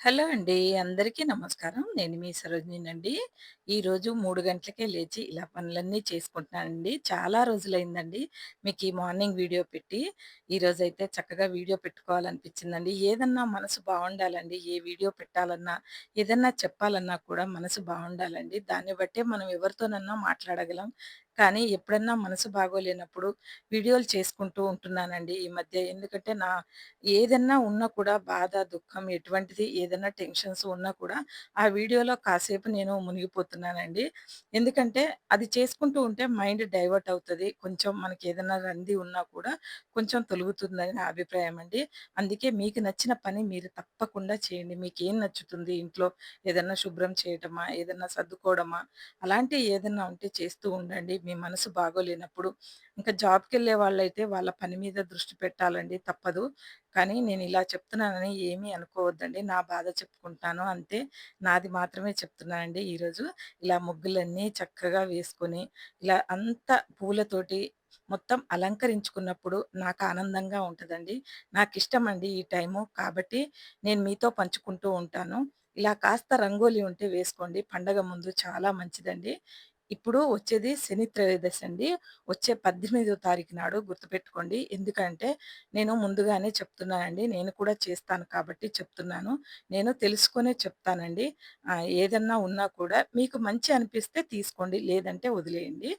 Hello అండి. అందరికీ నమస్కారం. నేను మీ సరోజినినండి. ఈరోజు మూడు గంటలకే లేచి ఇలా పనులన్నీ చేసుకుంటున్నానండి. చాలా రోజులైందండి మీకు ఈ మార్నింగ్ వీడియో పెట్టి. ఈరోజైతే చక్కగా వీడియో పెట్టుకోవాలనిపించిందండి. ఏదన్నా మనసు బాగుండాలండి ఏ వీడియో పెట్టాలన్నా, ఏదన్నా చెప్పాలన్నా కూడా మనసు బాగుండాలండి దాన్ని బట్టే మనం ఎవరితోనన్నా మాట్లాడగలం. కానీ ఎప్పుడన్నా మనసు బాగోలేనప్పుడు వీడియోలు చేసుకుంటూ ఉంటున్నానండి ఈ మధ్య. ఎందుకంటే నా ఏదన్నా ఉన్నా కూడా బాధ, దుఃఖం ఎటువంటిది ఏదన్నా టెన్షన్స్ ఉన్నా కూడా ఆ వీడియోలో కాసేపు నేను మునిగిపోతున్నానండి. ఎందుకంటే అది చేసుకుంటూ ఉంటే మైండ్ డైవర్ట్ అవుతుంది కొంచెం మనకి ఏదైనా రంది ఉన్నా కూడా కొంచెం తొలుగుతుందని నా అభిప్రాయం అండి. అందుకే మీకు నచ్చిన పని మీరు తప్పకుండా చేయండి. మీకు ఏం నచ్చుతుంది ఇంట్లో ఏదన్నా శుభ్రం చేయటమా? ఏదన్నా సర్దుకోవడమా? అలాంటి ఏదన్నా ఉంటే చేస్తూ ఉండండి. మీ మనసు బాగోలేనప్పుడు. ఇంకా జాబ్కి వెళ్ళే వాళ్ళైతే వాళ్ళ పని మీద దృష్టి పెట్టాలండి తప్పదు. కానీ నేను ఇలా చెప్తున్నానని ఏమీ అనుకోవద్దండి. నా బాధ చెప్పుకుంటాను అంతే. నాది మాత్రమే చెప్తున్నానండి ఈరోజు. ఇలా ముగ్గులన్నీ చక్కగా వేసుకొని, ఇలా అంతా పూలతోటి మొత్తం అలంకరించుకున్నప్పుడు నాకు ఆనందంగా ఉంటదండి. అండి ఈ టైము. కాబట్టి నేను మీతో పంచుకుంటూ ఉంటాను. ఇలా కాస్త రంగోలి ఉంటే వేసుకోండి. పండగ ముందు చాలా మంచిదండి. ఇప్పుడు వచ్చేది శని త్రయోదశి అండి. వచ్చే 18వ తారీఖు నాడు గుర్తుపెట్టుకోండి. ఎందుకంటే నేను ముందుగానే చెప్తున్నానండి. నేను కూడా చేస్తాను కాబట్టి చెప్తున్నాను. నేను తెలుసుకునే చెప్తానండి. ఏదన్నా ఉన్నా కూడా మీకు మంచి అనిపిస్తే తీసుకోండి. లేదంటే వదిలేయండి.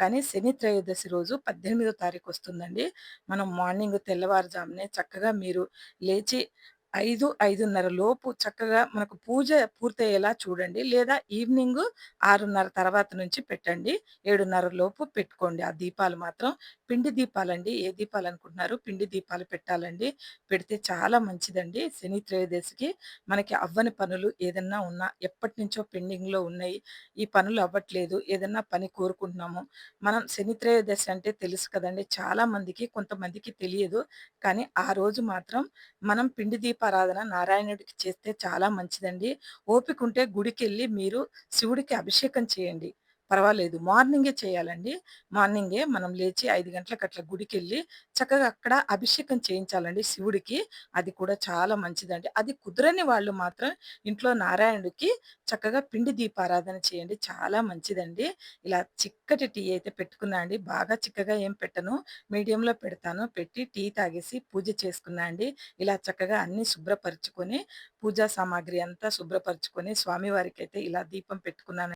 కానీ శని త్రయోదశి రోజు 18వ తారీఖు వస్తుందండి. మనం మార్నింగ్ తెల్లవారుజామునే చక్కగా మీరు లేచి 5, 5:30 లోపు చక్కగా మనకు పూజ పూర్తయ్యేలా చూడండి. లేదా ఈవినింగ్ ఆరున్నర తర్వాత నుంచి పెట్టండి. 7:30 లోపు పెట్టుకోండి. ఆ దీపాలు మాత్రం పిండి దీపాలండి. ఏ దీపాలనుకుంటున్నారు? పిండి దీపాలు పెట్టాలండి. పెడితే చాలా మంచిదండి. శని త్రయోదశికి మనకి అవ్వని పనులు ఏదన్నా ఉన్నా ఎప్పటినుంచో పెండింగ్‌లో ఉన్నాయి. ఈ పనులు అవ్వట్లేదు. ఏదన్నా పని కోరుకుంటున్నాము. మనం శని త్రయోదశి అంటే తెలుసు కదండి చాలా మందికి కొంతమందికి తెలియదు. కానీ ఆ రోజు మాత్రం మనం పిండి దీపాలు దీపారాధన నారాయణుడికి చేస్తే చాలా మంచిదండి. ఓపికుంటే గుడికెళ్ళి మీరు శివుడికి అభిషేకం చేయండి. పర్వాలేదు. మార్నింగే చేయాలండి. మార్నింగే మనం లేచి ఐదు గంటలకు అట్లా గుడికెళ్ళి చక్కగా అక్కడ అభిషేకం చేయించాలండి శివుడికి. అది కూడా చాలా మంచిదండి. అది కుదరని వాళ్ళు మాత్రం ఇంట్లో నారాయణుడికి చక్కగా పిండి దీపారాధన చేయండి. చాలా మంచిదండి. ఇలా చిక్కటి టీ అయితే పెట్టుకున్నా అండి. బాగా చిక్కగా ఏం పెట్టను. మీడియంలో పెడతాను. పెట్టి టీ తాగేసి పూజ చేసుకున్నా అండి. ఇలా చక్కగా అన్ని శుభ్రపరుచుకొని, పూజా సామాగ్రి అంతా శుభ్రపరుచుకొని అయితే ఇలా దీపం పెట్టుకున్నాను.